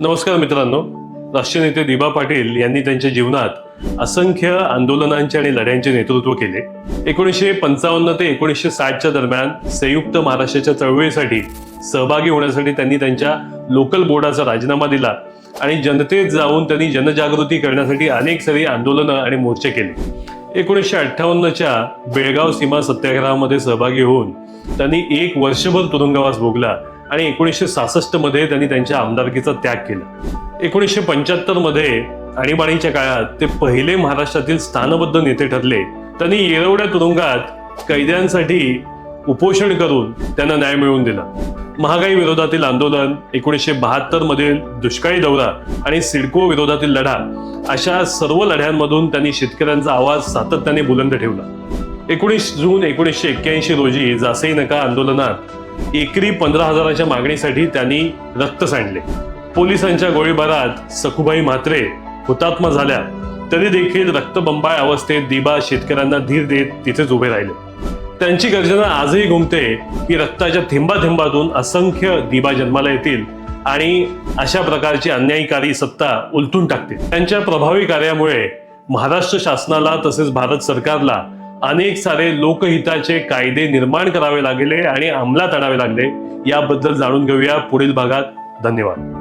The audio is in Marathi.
नमस्कार मित्रांनो. राष्ट्रीय नेते दिबा पाटील यांनी त्यांच्या जीवनात असंख्य आंदोलनांचे आणि लढ्यांचे नेतृत्व केले. एकोणीसशे पंचावन्न ते एकोणीसशे साठच्या दरम्यान संयुक्त महाराष्ट्राच्या चळवळीसाठी सहभागी होण्यासाठी त्यांनी त्यांच्या लोकल बोर्डाचा राजीनामा दिला आणि जनतेत जाऊन त्यांनी जनजागृती करण्यासाठी अनेक सारी आंदोलनं आणि मोर्चे केले. एकोणीसशे अठ्ठावन्नच्या बेळगाव सीमा सत्याग्रहामध्ये सहभागी होऊन त्यांनी एक वर्षभर तुरुंगवास भोगला. आणि एकोणीसशे सहासष्टमध्ये त्यांनी त्यांच्या आमदारकीचा त्याग केला. एकोणीसशे पंच्याहत्तरमध्ये आणीबाणीच्या काळात ते पहिले महाराष्ट्रातील स्थानबद्ध नेते ठरले. त्यांनी येरवड्या तुरुंगात कैद्यांसाठी उपोषण करून त्यांना न्याय मिळवून दिला. महागाई विरोधातील आंदोलन एकोणीसशे बहात्तर मधील दुष्काळी दौरा आणि सिडको विरोधातील लढा अशा सर्व लढ्यांमधून त्यांनी शेतकऱ्यांचा आवाज सातत्याने बुलंद ठेवला. एकोणीस जून एकोणीसशे एक्क्याऐंशी रोजी जासई नका आंदोलनात एकरी पंधरा हजाराच्या मागणीसाठी त्यांनी रक्त सांडले. पोलिसांच्या गोळीबारात सखुबाई म्हात्रे हुतात्मा झाल्या. तरी देखील रक्तबंबाळ अवस्थेत दिबा शेतकऱ्यांना धीर देत तिथेच उभे राहिले. त्यांची गर्जना आजही घुमते की रक्ताच्या थेंबा थेंबातून असंख्य दिबा जन्माला येतील आणि अशा प्रकारची अन्यायकारी सत्ता उलटून टाकतील. त्यांच्या प्रभावी कार्यामुळे महाराष्ट्र शासनाला तसेच भारत सरकारला अनेक सारे लोकहिताचे कायदे निर्माण करावे लागले आणि अंमलात आणावे लागले. याबद्दल जाणून घेऊया पुढील भागात. धन्यवाद.